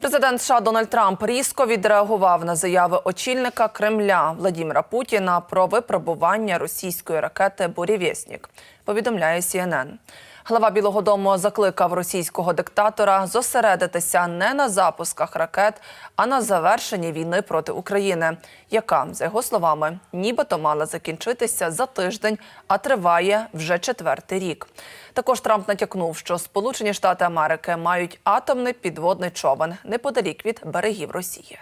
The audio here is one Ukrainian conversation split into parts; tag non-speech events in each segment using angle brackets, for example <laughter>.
Президент США Дональд Трамп різко відреагував на заяви очільника Кремля Владіміра Путіна про випробування російської ракети «Бурєвєснік», повідомляє CNN. Глава Білого Дому закликав російського диктатора зосередитися не на запусках ракет, а на завершенні війни проти України, яка, за його словами, нібито мала закінчитися за тиждень, а триває вже четвертий рік. Також Трамп натякнув, що Сполучені Штати Америки мають атомний підводний човен неподалік від берегів Росії.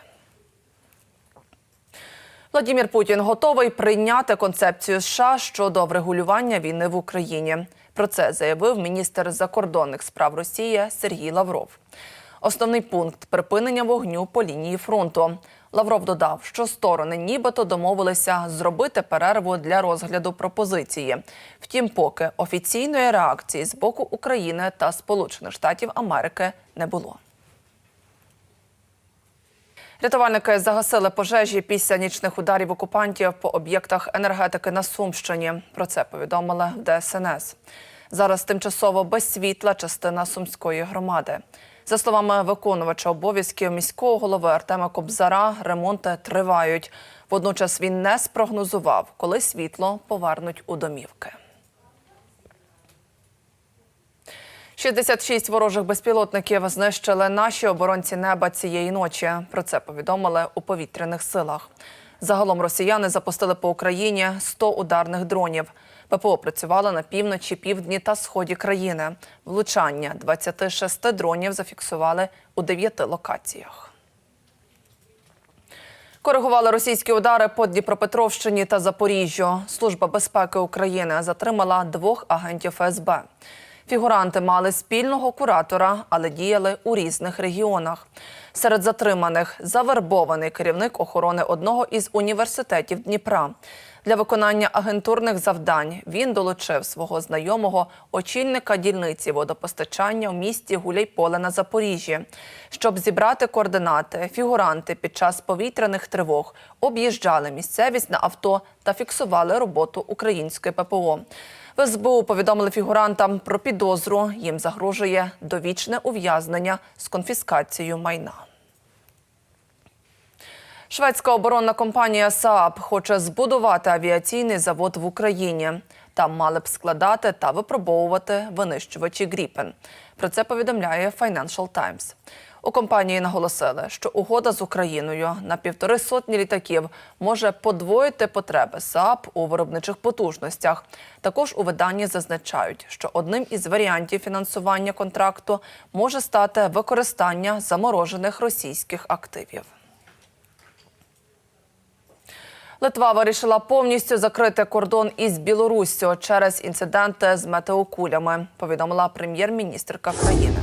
Владімір Путін готовий прийняти концепцію США щодо врегулювання війни в Україні. Про це заявив міністр закордонних справ Росії Сергій Лавров. Основний пункт припинення вогню по лінії фронту. Лавров додав, що сторони нібито домовилися зробити перерву для розгляду пропозиції. Втім, поки офіційної реакції з боку України та Сполучених Штатів Америки не було. Рятувальники загасили пожежі після нічних ударів окупантів по об'єктах енергетики на Сумщині. Про це повідомили в ДСНС. Зараз тимчасово без світла частина сумської громади. За словами виконувача обов'язків міського голови Артема Кобзара, ремонти тривають. Водночас він не спрогнозував, коли світло повернуть у домівки. 66 ворожих безпілотників знищили наші оборонці неба цієї ночі. Про це повідомили у повітряних силах. Загалом росіяни запустили по Україні 100 ударних дронів. ППО працювало на півночі, півдні та сході країни. Влучання 26 дронів зафіксували у 9 локаціях. Коригували російські удари по Дніпропетровщині та Запоріжжю. Служба безпеки України затримала двох агентів ФСБ. Фігуранти мали спільного куратора, але діяли у різних регіонах. Серед затриманих завербований керівник охорони одного із університетів Дніпра. Для виконання агентурних завдань він долучив свого знайомого очільника дільниці водопостачання в місті Гуляйполе на Запоріжжі. Щоб зібрати координати, фігуранти під час повітряних тривог об'їжджали місцевість на авто та фіксували роботу української ППО. В СБУ повідомили фігурантам про підозру. Їм загрожує довічне ув'язнення з конфіскацією майна. Шведська оборонна компанія Saab хоче збудувати авіаційний завод в Україні. Там мали б складати та випробовувати винищувачі Гріпен. Про це повідомляє Financial Times. У компанії наголосили, що угода з Україною на півтори сотні літаків може подвоїти потреби САП у виробничих потужностях. Також у виданні зазначають, що одним із варіантів фінансування контракту може стати використання заморожених російських активів. Литва вирішила повністю закрити кордон із Білоруссю через інциденти з метеокулями, повідомила прем'єр-міністрка країни.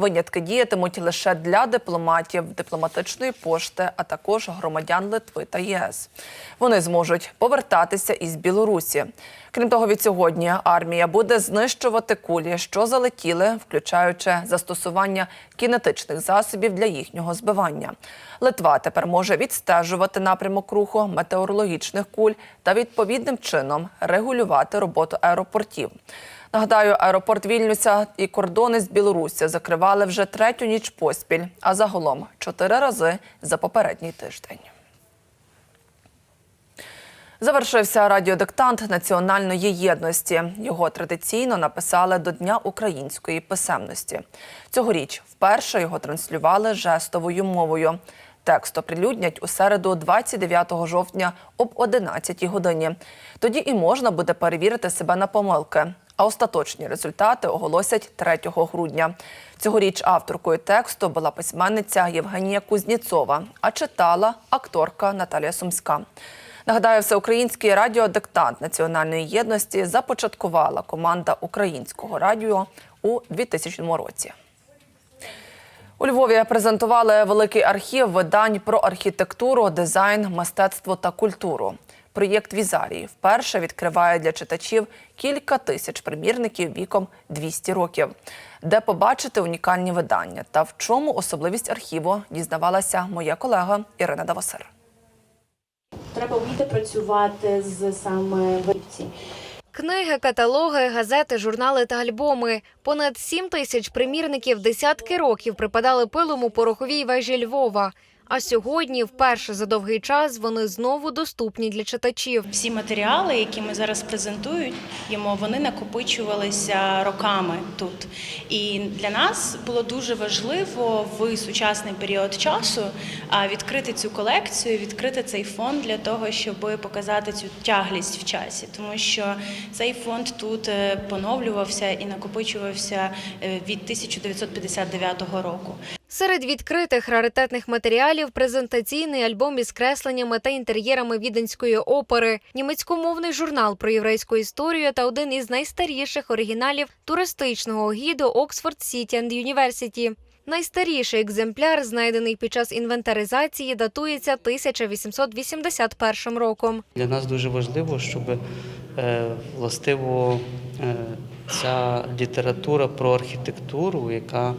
Винятки діятимуть лише для дипломатів, дипломатичної пошти, а також громадян Литви та ЄС. Вони зможуть повертатися із Білорусі. Крім того, від сьогодні армія буде знищувати кулі, що залетіли, включаючи застосування кінетичних засобів для їхнього збивання. Литва тепер може відстежувати напрямок руху метеорологічних куль та відповідним чином регулювати роботу аеропортів. Нагадаю, аеропорт Вільнюса і кордони з Білорусі закривали вже третю ніч поспіль, а загалом чотири рази за попередній тиждень. Завершився радіодиктант національної єдності. Його традиційно написали до Дня української писемності. Цьогоріч вперше його транслювали жестовою мовою. Текст оприлюднять у середу, 29 жовтня об 11 годині. Тоді і можна буде перевірити себе на помилки. А остаточні результати оголосять 3 грудня. Цьогоріч авторкою тексту була письменниця Євгенія Кузніцова, а читала акторка Наталія Сумська. Нагадаю, всеукраїнський радіодиктант національної єдності започаткувала команда українського радіо у 2000 році. У Львові презентували великий архів видань про архітектуру, дизайн, мистецтво та культуру. Проєкт Візарій вперше відкриває для читачів кілька тисяч примірників віком 200 років, де побачити унікальні видання та в чому особливість архіву дізнавалася моя колега Ірина Давосер. Треба вміти працювати з саме вибці. Книги, каталоги, газети, журнали та альбоми. Понад сім тисяч примірників десятки років припадали пилом у пороховій вежі Львова. А сьогодні, вперше за довгий час, вони знову доступні для читачів. Всі матеріали, які ми зараз презентуємо, вони накопичувалися роками тут. І для нас було дуже важливо в сучасний період часу відкрити цю колекцію, відкрити цей фонд для того, щоб показати цю тяглість в часі, тому що цей фонд тут е, поновлювався і накопичувався е, від 1959 року. Серед відкритих раритетних матеріалів презентаційний альбом із кресленнями та інтер'єрами віденської опери, німецькомовний журнал про єврейську історію та один із найстаріших оригіналів туристичного гіду Oxford City and University. Найстаріший екземпляр, знайдений під час інвентаризації, датується 1881 роком. Для нас дуже важливо, щоб е, властиво е, ця література про архітектуру, яка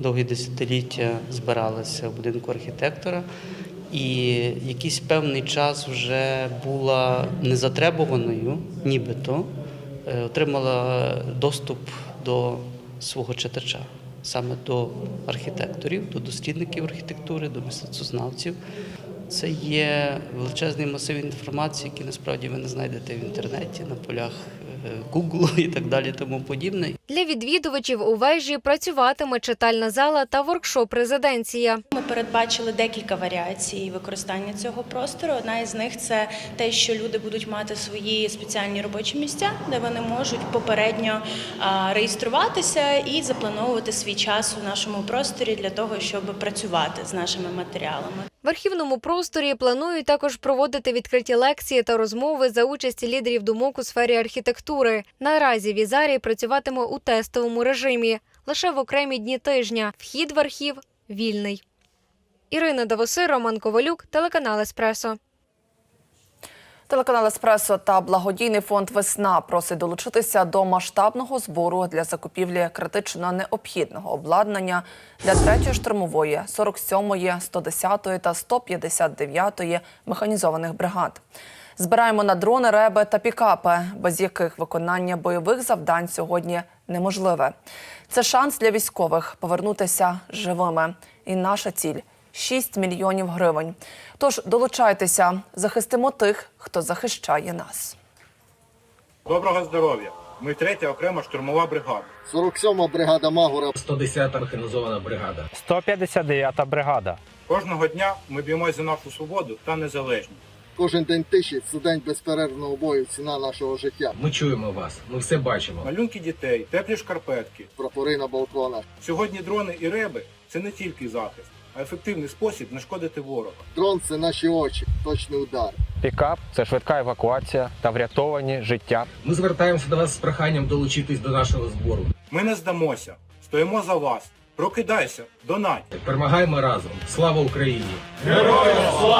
довгі десятиліття збиралася в будинку архітектора, і якийсь певний час вже була незатребуваною, нібито е, отримала доступ до свого читача, саме до архітекторів, до дослідників архітектури, до мистецтвознавців. Це є величезний масив інформації, який насправді ви не знайдете в інтернеті, на полях Google <laughs> і так далі, тому подібне. Для відвідувачів у вежі працюватиме читальна зала та воркшоп-резиденція. Ми передбачили декілька варіацій використання цього простору. Одна із них це те, що люди будуть мати свої спеціальні робочі місця, де вони можуть попередньо реєструватися і заплановувати свій час у нашому просторі для того, щоб працювати з нашими матеріалами. В архівному просторі планують також проводити відкриті лекції та розмови за участі лідерів думок у сфері архітектури. Наразі Візарій працюватиме у тестовому режимі лише в окремі дні тижня. Вхід в архів вільний. Ірина Давоси, Роман Ковалюк, телеканал Еспресо. Телеканал Еспресо та благодійний фонд Весна просить долучитися до масштабного збору для закупівлі критично необхідного обладнання для 3-ї штурмової, 47-ї, 110-ї та 159-ї механізованих бригад. Збираємо на дрони, реби та пікапи, без яких виконання бойових завдань сьогодні неможливе. Це шанс для військових повернутися живими. І наша ціль 6 мільйонів гривень. Тож долучайтеся, захистимо тих, хто захищає нас. Доброго здоров'я! Ми третя окрема штурмова бригада. 47-ма бригада Магура 110-та механізована бригада. 159-та бригада. Кожного дня ми б'ємось за нашу свободу та незалежність. Кожен день тиші це день безперервного бою, ціна нашого життя. Ми чуємо вас, ми все бачимо. Малюнки дітей, теплі шкарпетки. Прапори на балконах. Сьогодні дрони і реби це не тільки захист, а ефективний спосіб нашкодити ворога. Дрон це наші очі, точний удар. Пікап це швидка евакуація та врятовані життя. Ми звертаємося до вас з проханням долучитись до нашого збору. Ми не здамося, стоїмо за вас. Прокидайся, донать! Перемагаємо разом. Слава Україні!